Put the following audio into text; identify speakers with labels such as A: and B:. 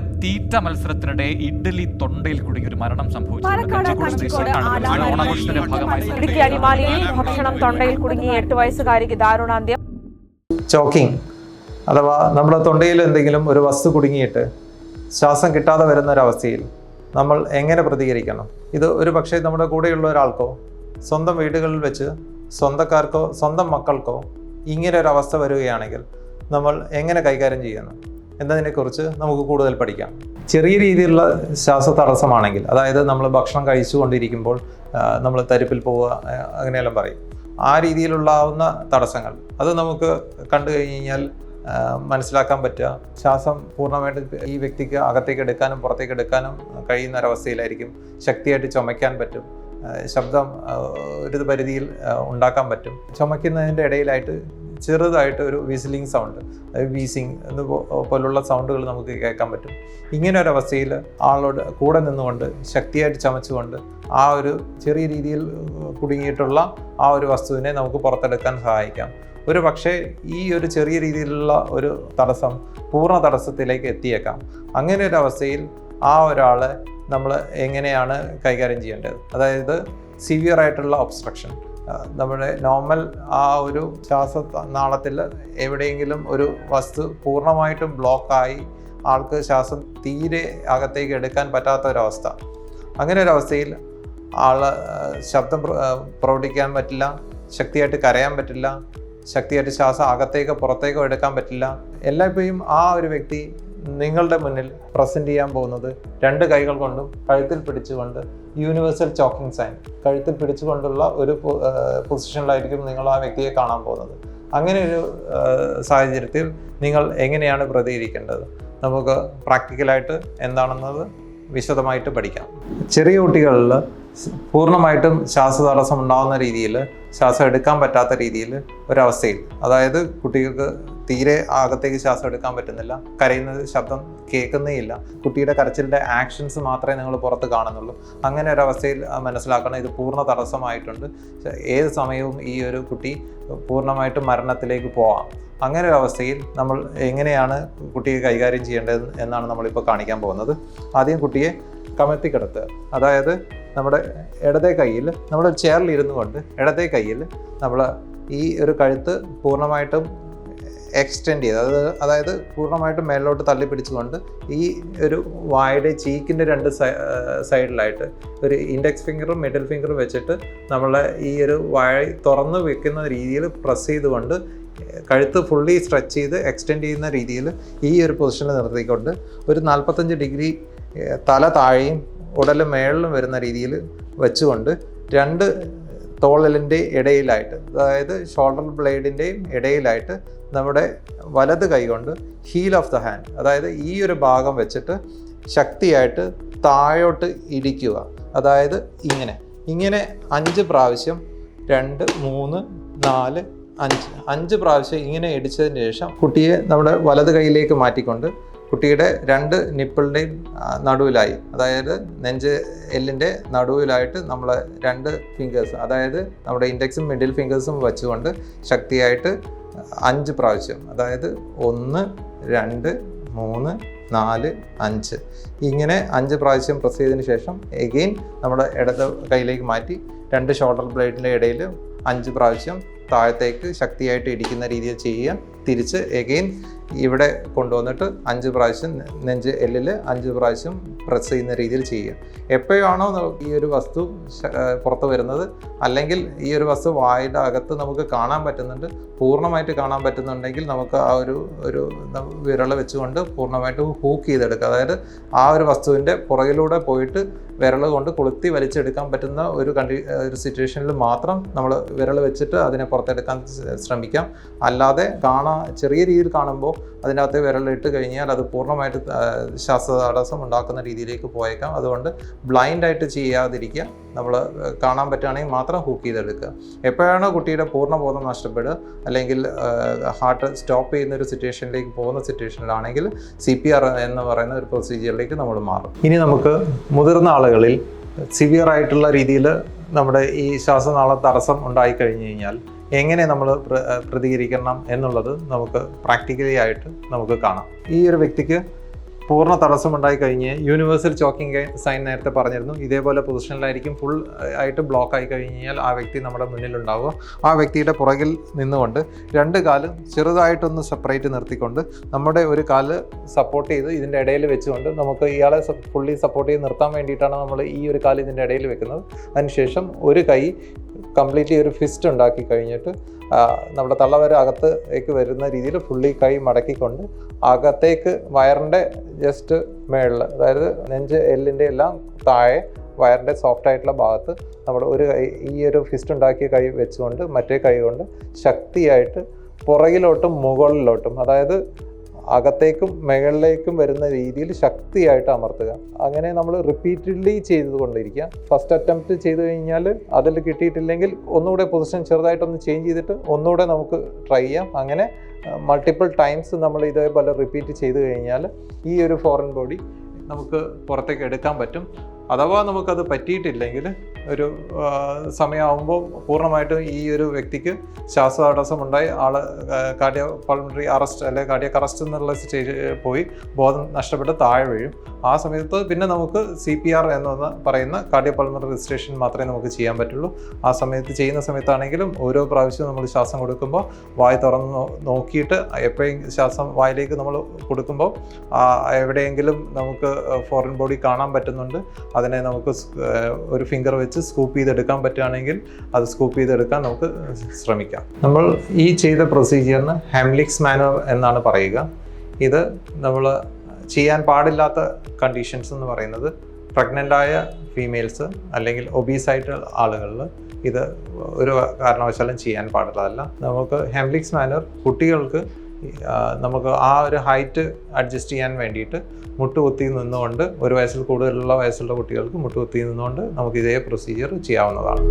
A: തീറ്റ മത്സരത്തിനിടെ ഇഡ്ഡലി തൊണ്ടയിൽ കുടുങ്ങി ഒരു മരണം സംഭവിച്ചു
B: ഇടുക്കി അടിമാലിയിൽ ഭക്ഷണം തൊണ്ടയിൽ എട്ട് വയസ്സുകാരിക്ക് ദാരുണാന്ത്യം.
C: ചോക്കിംഗ് അഥവാ നമ്മുടെ തൊണ്ടയിൽ എന്തെങ്കിലും ഒരു വസ്തു കുടുങ്ങിയിട്ട് ശ്വാസം കിട്ടാതെ വരുന്ന ഒരവസ്ഥയിൽ നമ്മൾ എങ്ങനെ പ്രതികരിക്കണം? ഇത് ഒരു പക്ഷേ നമ്മുടെ കൂടെയുള്ള ഒരാൾക്കോ സ്വന്തം വീടുകളിൽ വെച്ച് സ്വന്തക്കാർക്കോ സ്വന്തം മക്കൾക്കോ ഇങ്ങനെ ഒരു അവസ്ഥ വരികയാണെങ്കിൽ നമ്മൾ എങ്ങനെ കൈകാര്യം ചെയ്യുന്നു എന്നതിനെക്കുറിച്ച് നമുക്ക് കൂടുതൽ പഠിക്കാം. ചെറിയ രീതിയിലുള്ള ശ്വാസ തടസ്സമാണെങ്കിൽ അതായത് നമ്മൾ ഭക്ഷണം കഴിച്ചുകൊണ്ടിരിക്കുമ്പോൾ നമ്മൾ തരിപ്പിൽ പോവുക അങ്ങനെയെല്ലാം പറയും. ആ രീതിയിലുള്ളാവുന്ന തടസ്സങ്ങൾ അത് നമുക്ക് കണ്ടു കഴിഞ്ഞാൽ മനസ്സിലാക്കാൻ പറ്റുക. ശ്വാസം പൂർണമായിട്ട് ഈ വ്യക്തിക്ക് അകത്തേക്ക് എടുക്കാനും പുറത്തേക്ക് എടുക്കാനും കഴിയുന്ന ഒരവസ്ഥയിലായിരിക്കും ശക്തിയായിട്ട് ചുമയ്ക്കാൻ പറ്റും. ശബ്ദം ഒരു പരിധിയിൽ ഉണ്ടാക്കാൻ പറ്റും. ചുമയ്ക്കുന്നതിന്റെ ഇടയിലായിട്ട് ചെറുതായിട്ട് ഒരു വിസിലിംഗ് സൗണ്ട് അതായത് വീസിങ് എന്ന് പോലുള്ള സൗണ്ടുകൾ നമുക്ക് കേൾക്കാൻ പറ്റും. ഇങ്ങനെ ഒരു അവസ്ഥയിൽ ആളോട് കൂടെ നിന്നുകൊണ്ട് ശക്തിയായിട്ട് ചമച്ചുകൊണ്ട് ആ ഒരു ചെറിയ രീതിയിൽ കുടുങ്ങിയിട്ടുള്ള ആ ഒരു വസ്തുവിനെ നമുക്ക് പുറത്തെടുക്കാൻ സഹായിക്കാം. ഒരു പക്ഷേ ഈ ഒരു ചെറിയ രീതിയിലുള്ള ഒരു തടസ്സം പൂർണ തടസ്സത്തിലേക്ക് എത്തിയേക്കാം. അങ്ങനെ ഒരു അവസ്ഥയിൽ ആ ഒരാളെ നമ്മൾ എങ്ങനെയാണ് കൈകാര്യം ചെയ്യേണ്ടത്? അതായത് സിവിയർ ആയിട്ടുള്ള ഒബ്സ്ട്രക്ഷൻ നമ്മുടെ നോർമൽ ആ ഒരു ശ്വാസ നാളത്തിൽ എവിടെയെങ്കിലും ഒരു വസ്തു പൂർണമായിട്ടും ബ്ലോക്കായി ആൾക്ക് ശ്വാസം തീരെ അകത്തേക്ക് എടുക്കാൻ പറ്റാത്ത ഒരവസ്ഥ. അങ്ങനെ ഒരവസ്ഥയിൽ ആൾ ശബ്ദം പ്രവർത്തിക്കാൻ പറ്റില്ല ശക്തിയായിട്ട് കരയാൻ പറ്റില്ല ശക്തിയായിട്ട് ശ്വാസം അകത്തേക്കോ പുറത്തേക്കോ എടുക്കാൻ പറ്റില്ല. എല്ലായ്പ്പോഴും ആ ഒരു വ്യക്തി നിങ്ങളുടെ മുന്നിൽ പ്രസന്റ് ചെയ്യാൻ പോകുന്നത് രണ്ട് കൈകൾ കൊണ്ടും കഴുത്തിൽ പിടിച്ചുകൊണ്ട് യൂണിവേഴ്സൽ ചോക്കിംഗ് സൈൻ കഴുത്തിൽ പിടിച്ചുകൊണ്ടുള്ള ഒരു പൊസിഷനിലായിരിക്കും നിങ്ങൾ ആ വ്യക്തിയെ കാണാൻ പോകുന്നത്. അങ്ങനെ ഒരു സാഹചര്യത്തിൽ നിങ്ങൾ എങ്ങനെയാണ് പ്രതികരിക്കേണ്ടത്? നമുക്ക് പ്രാക്ടിക്കലായിട്ട് എന്താണെന്നത് വിശദമായിട്ട് പഠിക്കാം. ചെറിയ കുട്ടികളിൽ പൂർണമായിട്ടും പൂർണമായിട്ടും ശ്വാസതടസ്സം ഉണ്ടാകുന്ന രീതിയിൽ ശ്വാസം എടുക്കാൻ പറ്റാത്ത രീതിയിൽ ഒരവസ്ഥയിൽ അതായത് കുട്ടികൾക്ക് തീരെ അകത്തേക്ക് ശ്വാസം എടുക്കാൻ പറ്റുന്നില്ല. കരയുന്നത് ശബ്ദം കേൾക്കുന്നേ ഇല്ല കുട്ടിയുടെ കരച്ചിലിന്റെ ആക്ഷൻസ് മാത്രമേ നിങ്ങൾ പുറത്ത് കാണുന്നുള്ളൂ. അങ്ങനെ ഒരു അവസ്ഥയിൽ മനസ്സിലാക്കണം. ഇത് പൂർണ തടസ്സമായിട്ടുണ്ട്. ഏത് സമയവും ഈ ഒരു കുട്ടി പൂർണമായിട്ടും മരണത്തിലേക്ക് പോവാം. അങ്ങനെ ഒരു അവസ്ഥയിൽ നമ്മൾ എങ്ങനെയാണ് കുട്ടിയെ കൈകാര്യം ചെയ്യേണ്ടത് എന്നാണ് നമ്മളിപ്പോൾ കാണിക്കാൻ പോകുന്നത്. ആദ്യം കുട്ടിയെ കമഴ്ത്തി കിടത്തുക. അതായത് നമ്മുടെ ഇടതേ കയ്യിൽ നമ്മുടെ ചെയറിൽ ഇരുന്നു കൊണ്ട് ഇടതേ കയ്യിൽ നമ്മൾ ഈ ഒരു കഴുത്ത് പൂർണമായിട്ടും എക്സ്റ്റെൻഡ് ചെയ്ത്. അത് അതായത് പൂർണമായിട്ടും മേലോട്ട് തള്ളി പിടിച്ചുകൊണ്ട് ഈ ഒരു വായുടെ ചീക്കിന്റെ രണ്ട് സൈഡിലായിട്ട് ഒരു ഇൻഡെക്സ് ഫിംഗറും മിഡിൽ ഫിംഗറും വെച്ചിട്ട് നമ്മൾ ഈ ഒരു വായ തുറന്ന് വെക്കുന്ന രീതിയിൽ പ്രസ് ചെയ്തുകൊണ്ട് കഴുത്ത് ഫുള്ളി സ്ട്രെച്ച് ചെയ്ത് എക്സ്റ്റെൻഡ് ചെയ്യുന്ന രീതിയിൽ ഈ ഒരു പൊസിഷനിൽ നിർത്തിക്കൊണ്ട് ഒരു നാൽപ്പത്തഞ്ച് ഡിഗ്രി തല താഴെയും ഉടലും മേളിലും വരുന്ന രീതിയിൽ വെച്ചുകൊണ്ട് രണ്ട് തോളലിന്റെ ഇടയിലായിട്ട് അതായത് ഷോൾഡർ ബ്ലേഡിന്റെയും ഇടയിലായിട്ട് നമ്മുടെ വലത് കൈകൊണ്ട് ഹീൽ ഓഫ് ദ ഹാൻഡ് അതായത് ഈ ഒരു ഭാഗം വെച്ചിട്ട് ശക്തിയായിട്ട് താഴോട്ട് ഇടിക്കുക. അതായത് ഇങ്ങനെ. ഇങ്ങനെ അഞ്ച് പ്രാവശ്യം രണ്ട് മൂന്ന് നാല് അഞ്ച്. അഞ്ച് പ്രാവശ്യം ഇങ്ങനെ ഇടിച്ചതിന് ശേഷം കുട്ടിയെ നമ്മുടെ വലത് കൈയിലേക്ക് മാറ്റിക്കൊണ്ട് കുട്ടിയുടെ രണ്ട് നിപ്പിളിന്റെയും നടുവിലായി. അതായത് നെഞ്ച് എല്ലിന്റെ നടുവിലായിട്ട് നമ്മൾ രണ്ട് ഫിംഗേഴ്സ് അതായത് നമ്മുടെ ഇൻഡെക്സും മിഡിൽ ഫിംഗേഴ്സും വെച്ചുകൊണ്ട് ശക്തിയായിട്ട് അഞ്ച് പ്രാവശ്യം അതായത് ഒന്ന് രണ്ട് മൂന്ന് നാല് അഞ്ച്. ഇങ്ങനെ അഞ്ച് പ്രാവശ്യം പ്രസ് ചെയ്തതിന് ശേഷം എഗെയിൻ നമ്മുടെ ഇടത് കൈയിലേക്ക് മാറ്റി രണ്ട് ഷോൾഡർ ബ്ലേഡിന്റെ ഇടയിൽ അഞ്ച് പ്രാവശ്യം താഴത്തേക്ക് ശക്തിയായിട്ട് ഇടിക്കുന്ന രീതിയിൽ ചെയ്യുക. തിരിച്ച് എഗെയിൻ ഇവിടെ കൊണ്ടുവന്നിട്ട് അഞ്ച് പ്രാവശ്യം നെഞ്ച് എല്ലിൽ അഞ്ച് പ്രാവശ്യം പ്രസ് ചെയ്യുന്ന രീതിയിൽ ചെയ്യുക. എപ്പോഴാണോ ഈ ഒരു വസ്തു പുറത്ത് വരുന്നത് അല്ലെങ്കിൽ ഈ ഒരു വസ്തു വായുടെ അകത്ത് നമുക്ക് കാണാൻ പറ്റുന്നുണ്ട് പൂർണമായിട്ട് കാണാൻ പറ്റുന്നുണ്ടെങ്കിൽ നമുക്ക് ആ ഒരു ഒരു വിരള വെച്ചുകൊണ്ട് പൂർണമായിട്ട് ഹൂക്ക് ചെയ്തെടുക്കുക. അതായത് ആ ഒരു വസ്തുവിന്റെ പുറകിലൂടെ പോയിട്ട് വിരൽ കൊണ്ട് കൊളുത്തി വലിച്ചെടുക്കാൻ പറ്റുന്ന ഒരു കണ്ടി ഒരു സിറ്റുവേഷനിൽ മാത്രം നമ്മൾ വിരൽ വെച്ചിട്ട് അതിനെ പുറത്തെടുക്കാൻ ശ്രമിക്കാം. അല്ലാതെ കാണാ ചെറിയ രീതിയിൽ കാണുമ്പോൾ അതിനകത്ത് വിരലിട്ട് കഴിഞ്ഞാൽ അത് പൂർണമായിട്ട് ശ്വാസതടസ്സം ഉണ്ടാക്കുന്ന രീതിയിലേക്ക് പോയേക്കാം. അതുകൊണ്ട് ബ്ലൈൻഡായിട്ട് ചെയ്യാതിരിക്കുക. നമ്മൾ കാണാൻ പറ്റുകയാണെങ്കിൽ മാത്രം ഹൂക്ക് ചെയ്തെടുക്കുക. എപ്പോഴാണ് കുട്ടിയുടെ പൂർണ ബോധം നഷ്ടപ്പെടുക അല്ലെങ്കിൽ ഹാർട്ട് സ്റ്റോപ്പ് ചെയ്യുന്ന ഒരു സിറ്റുവേഷനിലേക്ക് പോകുന്ന സിറ്റുവേഷനിലാണെങ്കിൽ സി പി ആർ എന്ന് പറയുന്ന ഒരു പ്രൊസീജിയറിലേക്ക് നമ്മൾ മാറും. ഇനി നമുക്ക് മുതിർന്ന ആളുകളിൽ സിവിയർ ആയിട്ടുള്ള രീതിയിൽ നമ്മുടെ ഈ ശ്വാസനാള തടസ്സം ഉണ്ടായി കഴിഞ്ഞു കഴിഞ്ഞാൽ എങ്ങനെ നമ്മൾ പ്ര- പ്രതികരിക്കണം എന്നുള്ളത് നമുക്ക് പ്രാക്ടിക്കലി ആയിട്ട് നമുക്ക് കാണാം. ഈ ഒരു വ്യക്തിക്ക് പൂർണ തടസ്സമുണ്ടായി കഴിഞ്ഞ് യൂണിവേഴ്സൽ ചോക്കിംഗ് സൈൻ നേരത്തെ പറഞ്ഞിരുന്നു. ഇതേപോലെ പൊസിഷനിലായിരിക്കും ഫുൾ ആയിട്ട് ബ്ലോക്ക് ആയി കഴിഞ്ഞാൽ ആ വ്യക്തി നമ്മുടെ മുന്നിലുണ്ടാവുക. ആ വ്യക്തിയുടെ പുറകിൽ നിന്നുകൊണ്ട് രണ്ട് കാലും ചെറുതായിട്ടൊന്ന് സെപ്പറേറ്റ് നിർത്തിക്കൊണ്ട് നമ്മുടെ ഒരു കാൽ സപ്പോർട്ട് ചെയ്ത് ഇതിന്റെ ഇടയിൽ വെച്ചുകൊണ്ട് നമുക്ക് ഇയാളെ ഫുള്ളി സപ്പോർട്ട് ചെയ്ത് നിർത്താൻ വേണ്ടിയിട്ടാണ് നമ്മൾ ഈ ഒരു കാൽ ഇതിന്റെ ഇടയിൽ വെക്കുന്നത്. അതിനുശേഷം ഒരു കൈ കംപ്ലീറ്റ്ലി ഒരു ഫിസ്റ്റ് ഉണ്ടാക്കി കഴിഞ്ഞിട്ട് നമ്മുടെ തള്ളവര അകത്തേക്ക് വരുന്ന രീതിയിൽ ഫുള്ളി കൈ മടക്കിക്കൊണ്ട് അകത്തേക്ക് വയറിന്റെ ജസ്റ്റ് മേളിൽ അതായത് നെഞ്ച് എല്ലിന്റെ എല്ലാം താഴെ വയറിന്റെ സോഫ്റ്റ് ആയിട്ടുള്ള ഭാഗത്ത് നമ്മൾ ഒരു ഈ ഒരു ഫിസ്റ്റ് ഉണ്ടാക്കിയ കൈ വെച്ചുകൊണ്ട് മറ്റേ കൈ കൊണ്ട് ശക്തിയായിട്ട് പുറകിലോട്ടും മുകളിലോട്ടും അതായത് അകത്തേക്കും മുകളിലേക്കും വരുന്ന രീതിയിൽ ശക്തിയായിട്ട് അമർത്തുക. അങ്ങനെ നമ്മൾ റിപ്പീറ്റഡ്ലി ചെയ്തുകൊണ്ടിരിക്കുക. ഫസ്റ്റ് അറ്റംപ്റ്റ് ചെയ്തു കഴിഞ്ഞാൽ അതിൽ കിട്ടിയിട്ടില്ലെങ്കിൽ ഒന്നുകൂടെ പൊസിഷൻ ചെറുതായിട്ടൊന്ന് ചേഞ്ച് ചെയ്തിട്ട് ഒന്നുകൂടെ നമുക്ക് ട്രൈ ചെയ്യാം. അങ്ങനെ മൾട്ടിപ്പിൾ ടൈംസ് നമ്മൾ ഇതേപോലെ റിപ്പീറ്റ് ചെയ്ത് കഴിഞ്ഞാൽ ഈ ഒരു ഫോറിൻ ബോഡി നമുക്ക് പുറത്തേക്ക് എടുക്കാൻ പറ്റും. അഥവാ നമുക്കത് പറ്റിയിട്ടില്ലെങ്കിൽ ഒരു സമയമാകുമ്പോൾ പൂർണമായിട്ടും ഈ ഒരു വ്യക്തിക്ക് ശ്വാസതടസ്സം ഉണ്ടായി ആൾ കാർഡിയോ പൾമണറി അറസ്റ്റ് അല്ലെങ്കിൽ കാർഡിയക് അറസ്റ്റ് എന്നുള്ള സ്റ്റേജ് പോയി ബോധം നഷ്ടപ്പെട്ട് താഴെ വീഴും. ആ സമയത്ത് പിന്നെ നമുക്ക് സി പി ആർ എന്ന് പറയുന്ന കാർഡിയോ പൾമണറി രജിസ്ട്രേഷൻ മാത്രമേ നമുക്ക് ചെയ്യാൻ പറ്റുള്ളൂ. ആ സമയത്ത് ചെയ്യുന്ന സമയത്താണെങ്കിലും ഓരോ പ്രാവശ്യവും നമ്മൾ ശ്വാസം കൊടുക്കുമ്പോൾ വായ തുറന്ന് നോക്കിയിട്ട് എപ്പോഴും ശ്വാസം വായിലേക്ക് നമ്മൾ കൊടുക്കുമ്പോൾ എവിടെയെങ്കിലും നമുക്ക് ഫോറിൻ ബോഡി കാണാൻ പറ്റുന്നുണ്ട്. അതിനെ നമുക്ക് ഒരു ഫിംഗർ വെച്ച് സ്കൂപ്പ് ചെയ്തെടുക്കാൻ പറ്റുകയാണെങ്കിൽ അത് സ്കൂപ്പ് ചെയ്തെടുക്കാൻ നമുക്ക് ശ്രമിക്കാം. നമ്മൾ ഈ ചെയ്ത പ്രൊസീജിയറിന് ഹാംലിക്സ് മാനർ എന്നാണ് പറയുക. ഇത് നമ്മൾ ചെയ്യാൻ പാടില്ലാത്ത കണ്ടീഷൻസ് എന്ന് പറയുന്നത് പ്രഗ്നന്റായ ഫീമെയിൽസ് അല്ലെങ്കിൽ ഒബീസായിട്ട് ആളുകളിൽ ഇത് ഒരു കാരണവശാലും ചെയ്യാൻ പാടുള്ളതല്ല നമുക്ക് ഹെംലിക്സ് മാനർ കുട്ടികൾക്ക് നമുക്ക് ആ ഒരു ഹൈറ്റ് അഡ്ജസ്റ്റ് ചെയ്യാൻ വേണ്ടിയിട്ട് മുട്ടുകുത്തി നിന്നുകൊണ്ട് ഒരു വയസ്സിൽ കൂടുതലുള്ള വയസ്സുള്ള കുട്ടികൾക്ക് മുട്ടുകുത്തി നിന്നുകൊണ്ട് നമുക്ക് ഇതേ പ്രൊസീജിയർ ചെയ്യാവുന്നതാണ്.